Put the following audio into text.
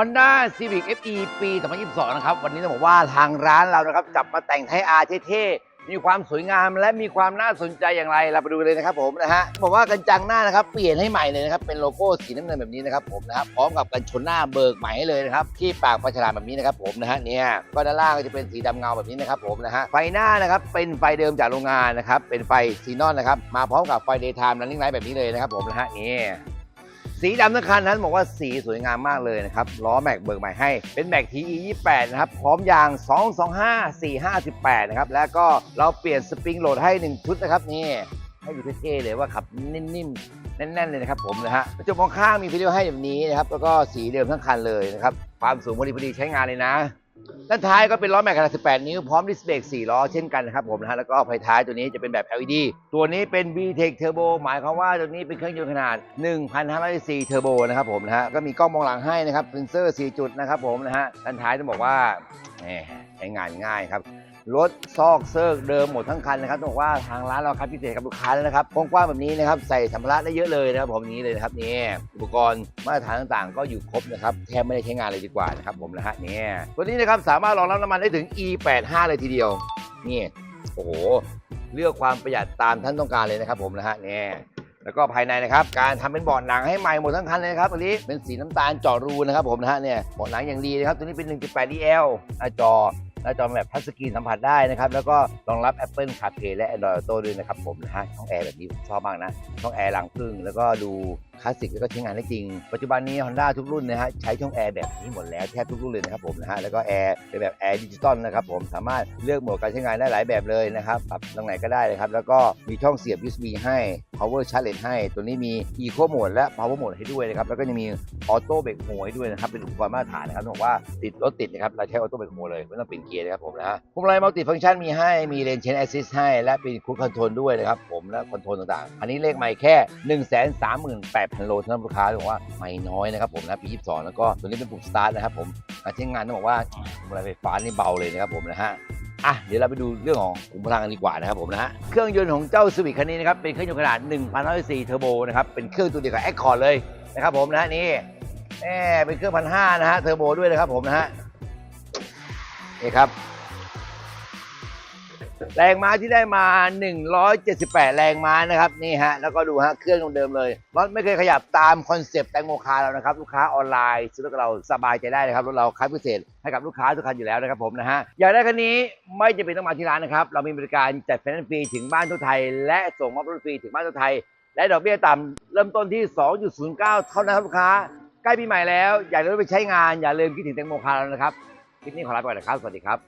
Honda Civic FE ปี2022 นะครับ วันนี้ต้องบอกว่าทางร้านเรานะครับ จับมาแต่งไทยอาร์เท่ๆมีความสวยงามและมีความน่าสนใจอย่างไรเราไปดูเลยนะครับผมนะฮะบอกว่ากันจังหน้านะครับ เปลี่ยนให้ใหม่เลยนะครับ เป็นโลโก้สีน้ำเงินแบบนี้นะครับผมนะครับพร้อมกับกันชนหน้าเบิกใหม่ให้เลยนะครับ ที่ปากปลาฉลามแบบนี้นะครับผมนะฮะเนี่ยก็ด้านล่างก็จะเป็นสีดำเงาแบบนี้นะครับผมนะฮะไฟหน้านะครับเป็นไฟเดิมจากโรงงานนะครับเป็นไฟซีนอนนะครับมาพร้อมกับไฟ daytime running light แบบนี้เลยนะครับผมนะฮะนี่ สีดำทั้งคันนั้นบอกว่าสีสวยงามมากเลยนะครับล้อแม็กเบิกใหม่ให้ เป็นแม็ก TE 28 นะครับ พร้อมยาง 225 458 นะครับ แล้วก็เราเปลี่ยนสปริงโหลดให้ 1 ชุดนะครับนี่ให้ดูเท่ๆเลยว่าขับนิ่มๆแน่นๆเลยนะครับผมนะฮะกระจกมองข้างมีพิเดียให้แบบนี้นะครับแล้วก็สีเดิมทั้งคันเลยนะครับความสูงพอดีพอดีใช้งานเลยนะ ด้านท้ายก็เป็นล้อแม็กขนาด 18 นิ้ว พร้อมดิสเบรก4 ล้อเช่นกันนะครับผมนะฮะ แล้วก็ไฟท้ายตัวนี้จะเป็นแบบ LED ตัวนี้เป็น VTEC Turbo หมายความว่าตัวนี้เป็นเครื่องยนต์ขนาด 1,500 cc Turbo นะครับผมนะฮะ ก็มีกล้องมองหลังให้นะครับเซนเซอร์ 4 จุดนะครับผมนะฮะ ด้านท้ายต้องบอกว่าใช้งานง่ายครับ รถซอกเซิร์กเดิมหมดทั้งคันนะครับต้องบอกว่าทางร้านเราคัดพิเศษกับลูกค้าแล้วนะครับกว้างๆแบบนี้นะครับใส่สัมภาระได้เยอะเลยนะครับผมนี้เลยนะครับนี่อุปกรณ์มาตรฐานต่างๆ ก็อยู่ครบนะครับแทบไม่ได้ใช้งานเลยดีกว่านะครับผมนะฮะนี่ตัวนี้นะครับสามารถรองรับน้ำมันได้ถึง E85 เลยทีเดียวนี่โอ้โหเลือกความประหยัดตามท่านต้องการเลยนะครับผมนะฮะนี่แล้วก็ภายในนะครับ การทำเป็นเบาะหนังให้ใหม่หมดทั้งคันเลยนะครับตัวนี้เป็นสีน้ำตาลเจาะรูนะครับผมนะฮะเนี่ยเบาะหนังอย่างดีนะครับตัวนี้เป็น 1.8 DL จอ หน้าจอแบบทัชสกรีนสัมผัสได้นะครับ แล้วก็รองรับ Apple CarPlay และ Android Auto ด้วยนะครับผมนะฮะช่องแอร์แบบนี้ผมชอบมากนะช่องแอร์หลังพึ่งแล้วก็ดูคลาสสิกแล้วก็ใช้งานได้จริง ปัจจุบันนี้ Honda ทุกรุ่นนะฮะใช้ช่องแอร์แบบนี้หมดแล้วแทบทุกรุ่นเลยนะครับผมนะฮะแล้วก็แอร์เป็นแบบแอร์ดิจิตอลนะครับผมสามารถเลือกโหมดการใช้งานได้หลายแบบเลยนะครับปรับตรงไหนก็ได้เลยครับแล้วก็มีช่องเสียบ USB ให้ power charge ให้ ตัวนี้มี eco mode และ power mode ให้ด้วยนะครับแล้วก็ยังมีออโต้เบรกโฮให้ด้วยนะครับเป็นอุปกรณ์มาตรฐานนะครับต้องบอกว่าติดรถติดนะครับเราใช้ออโต้เบรกโฮเลยไม่ต้องเปลี่ยนเกียร์นะครับผมนะฮะพวงมาลัยมัลติฟังก์ชันมีให้ มีเลนเชนแอสซิสให้ และเป็นคูดคอนโทรลด้วยนะครับผมและคอนโทรลต่างๆ อันนี้เลขไม่แค่ 1 3 8 0 0 0โลเท่านั้นลูกค้าบอกว่าไม่น้อยนะครับผมนะปี 22 แล้วก็ตัวนี้เป็นปุ่มสตาร์ทนะครับผมการใช้งานต้องบอกว่าพวงมาลัยไฟฟ้านี่เบาเลยนะครับผมนะฮะอะเดี๋ยวเราไปดูเรื่องของขุมพลังกันดีกว่านะครับผมนะฮะเครื่องยนต์ของเจ้า Civic คันนี้นะครับเป็นเครื่องยนต์ขนาด1,100ซีเทอร์โบนะครับเป็นเครื่องตัวเดียวกับ Accord เลยนะครับผมนะฮะนี่แหมเป็นเครื่องพันห้านะฮะเทอร์โบด้วยนะครับผมนะฮะ นี่ครับ แรงม้าที่ได้มา 178 แรงม้านะครับนี่ฮะแล้วก็ดูฮะเครื่องเดิมเลยรถไม่เคยขยับตามคอนเซปต์แตงโมคาเรานะครับ ลูกค้าออนไลน์ซื้อรถกับเราสบายใจได้นะครับรถเราคัดพิเศษให้กับลูกค้าทุกคันอยู่แล้วนะครับผมนะฮะอยากได้คันนี้ไม่จำเป็นต้องมาที่ร้านนะครับ เรามีบริการจัดไฟนนซ์ฟรีถึงบ้านทั่วไทย และส่งมอบรถฟรีถึงบ้านทั่วไทย และดอกเบี้ยต่ำเริ่มต้นที่ 2.09 เท่านั้นครับลูกค้าใกล้ปีใหม่แล้ว อยากได้รถไปใช้งานอย่าลืมคิดถึงแตงโมคาเรานะครับ ลิปนี้ขอลาไปก่อนนะครับ สวัสดีครับ